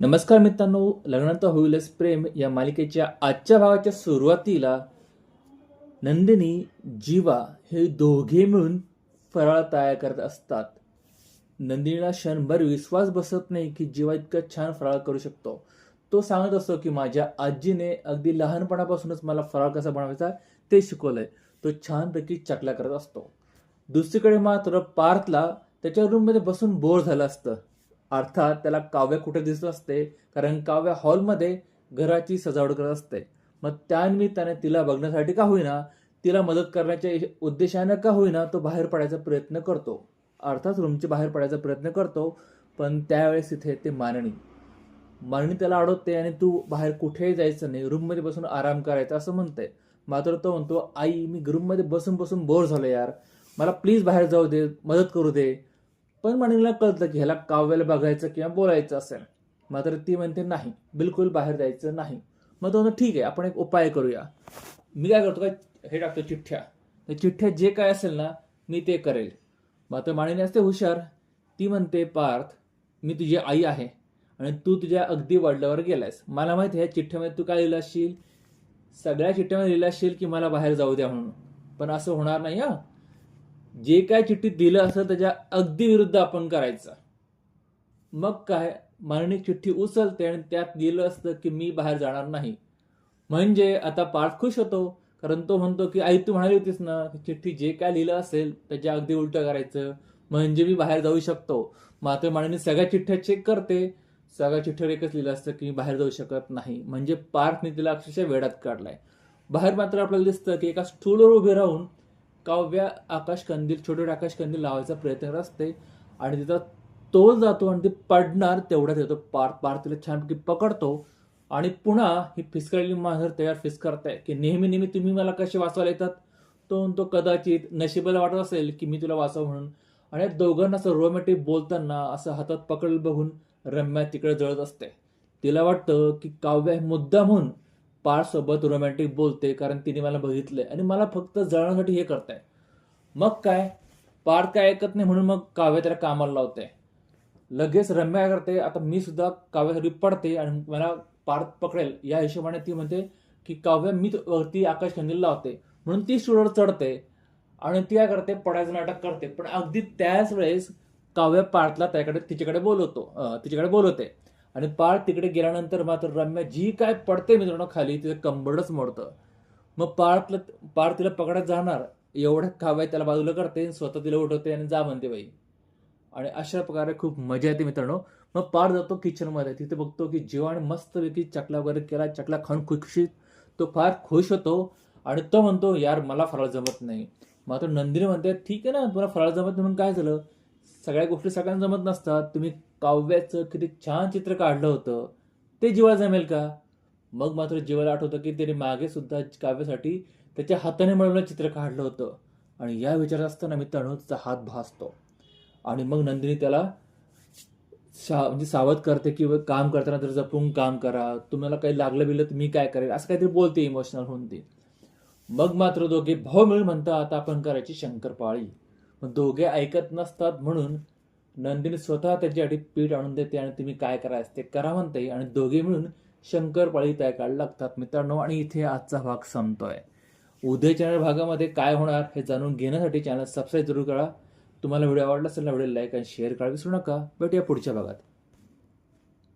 नमस्कार मित्रांनो लग्नात होईलच प्रेम या मालिकेच्या आजच्या भागाच्या सुरुवातीला नंदिनी जीवा हे दोघे मिळून फराळ तयार करत असतात. नंदिनीला क्षणभर विश्वास बसत नाही की जीवा इतका छान फराळ करू शकतो. तो सांगत असतो की माझ्या आजीने अगदी लहानपणापासूनच मला फराळ कसा बनवायचा ते शिकवलंय. तो छानपैकी चकल्या करत असतो. दुसरीकडे मात्र पार्थला त्याच्या रूममध्ये बसून बोर झालं असतं. अर्थात त्याला काव्य कुठे दिसत असते? कारण काव्य हॉलमध्ये घराची सजावट करत असते. मग त्यानिमित्ताने तिला बघण्यासाठी का होईना तिला मदत करण्याच्या उद्देशाने का होईना तो बाहेर पडायचा प्रयत्न करतो. अर्थात रूमच्या बाहेर पडायचा प्रयत्न करतो पण त्यावेळेस तिथे ते मानणी मानणी त्याला अडवते आणि तू बाहेर कुठेही जायचं नाही रूममध्ये बसून आराम करायचा असं म्हणते. मात्र तो म्हणतो आई मी रूममध्ये बसून बसून बोर झालो यार. मला प्लीज बाहेर जाऊ दे मदत करू दे. पण मणिला कळतं की ह्याला काव्याला बघायचं किंवा बोलायचं असेल मात्र ती म्हणते नाही बिलकुल बाहेर जायचं नाही. मग तो ठीक आहे आपण एक उपाय करूया. मी काय करतो काय हे टाकतो चिठ्ठ्या. तर चिठ्ठ्या जे काय असेल ना मी ते करेल. मात्र माणिनी असते हुशार. ती म्हणते पार्थ मी तुझी आई आहे आणि तू तुझ्या अगदी वडल्यावर गेलायस. मला माहिती आहे ह्या चिठ्ठ्यामध्ये तू काय लिहिलं असशील सगळ्या चिठ्ठ्यामध्ये लिहिलं असशील की मला बाहेर जाऊ द्या म्हणून. पण असं होणार नाही हां. जे काय चिठ्ठीत दिलं असेल त्याच्या अगदी विरुद्ध आपण करायचं. मग काय? माननिक चिठ्ठी उचलते आणि त्यात दिलं असतं की मी बाहेर जाणार नाही. म्हणजे आता पार्थ खुश होतो कारण तो म्हणतो की आई तू म्हणाली होतीस ना चिठ्ठी जे काय लिहिलं असेल त्याच्या अगदी उलटं करायचं. म्हणजे मी बाहेर जाऊ शकतो. मात्र माणिनी सगळ्या चिठ्ठ्या चेक करते. सगळ्या चिठ्ठीवर एकच लिहिलं असतं की मी बाहेर जाऊ शकत नाही. म्हणजे पार्थने तिला अक्षरशः वेडात काढलाय. बाहेर मात्र आपल्याला दिसतं की एका स्टूलवर उभे राहून काव्या आकाश कंदील छोटे आकाश कंदील लावायचा प्रयत्न करत असते. आणि तिचा तोल जातो आणि ती पडणार तेवढ्यात येतो. पार पार तिला छानपैकी पकडतो. आणि पुन्हा ही फिसकळलेली मांजर तयार फिसकरताय की नेहमी नेहमी तुम्ही मला कसे वाचवायला येतात? तो म्हणतो कदाचित नशिबाला वाटत असेल की मी तुला वाचव म्हणून. आणि दोघांना असं रोमॅटिक बोलताना असं हातात पकडलं बघून रम्या तिकडे जळत असते. तिला वाटतं की काव्य हे मुद्दा म्हणून पार सोबत रोमॅन्टिक बोलते कारण तिने मला बघितलंय आणि मला फक्त जळण्यासाठी हे करताय. मग काय? पार काय ऐकत नाही म्हणून मग काव्य त्याला कामाला लावते. लगेच रम्या काय करते? आता मी सुद्धा काव्यासाठी पडते आणि मला पार पकडेल. या हिशोबाने ती म्हणते की काव्य मी वरती आकाश कंदील लावते. म्हणून ती स्टूलवर चढते आणि ती काय करते? पडायचं नाटक करते. पण अगदी त्याच वेळेस काव्य पार्थला त्याकडे तिच्याकडे बोलवतो तिच्याकडे बोलवते. आणि पाळ तिकडे गेल्यानंतर मात्र रम्या जी काय पडते मित्रांनो खाली तिचं कंबरडच मोडतं. मग पाळतलं पाळ तिला पकडत जाणार एवढ्या काव्य त्याला बाजूला करते स्वतः तिला उठवते आणि जा म्हणते बाई. आणि अशा प्रकारे खूप मजा येते मित्रांनो. मग पार जातो किचनमध्ये तिथे बघतो की जेवण मस्तपैकी चकला वगैरे केला चकला खाऊन खुशीत तो फार खुश होतो. आणि तो म्हणतो यार मला फराळ जमत नाही. मात्र नंदिनी म्हणते ठीक आहे ना तुला फराळ जमत म्हणून काय झालं? सगळ्या गोष्टी सगळ्यांना जमत नसतात. तुम्ही काव्याचं किती छान चित्र काढलं होतं. ते जीवाला जमेल का? मग मात्र जीवाला आठवतं की त्याने मागे सुद्धा काव्यासाठी त्याच्या हाताने मिळवलं चित्र काढलं होतं. आणि या विचारात असताना मी तणूचा हात भासतो. आणि मग नंदिनी त्याला सा म्हणजे सावध करते की काम करताना जर जपून काम करा. तुम्हाला काही लागलं बिलं तर मी काय करेल असं काहीतरी बोलते इमोशनल होऊन ती. मग मात्र दोघे भाऊ मिळून म्हणतात आता आपण करायची शंकरपाळी. दोघे ऐकत नसतात म्हणून नंदिनी स्वतः त्याच्यासाठी पीठ आणून देते आणि तुम्ही काय करायचं ते करा म्हणते. आणि दोघे मिळून शंकरपाळी तयार करायला लागतात. मित्रांनो आणि इथे आजचा भाग संपतोय. चॅनल भागामध्ये काय होणार हे जाणून घेण्यासाठी चॅनल सबस्क्राईब जरूर करा. तुम्हाला व्हिडिओ आवडला असेल ना व्हिडिओ लाईक आणि शेअर करा विसरू नका. भेटूया पुढच्या भागात.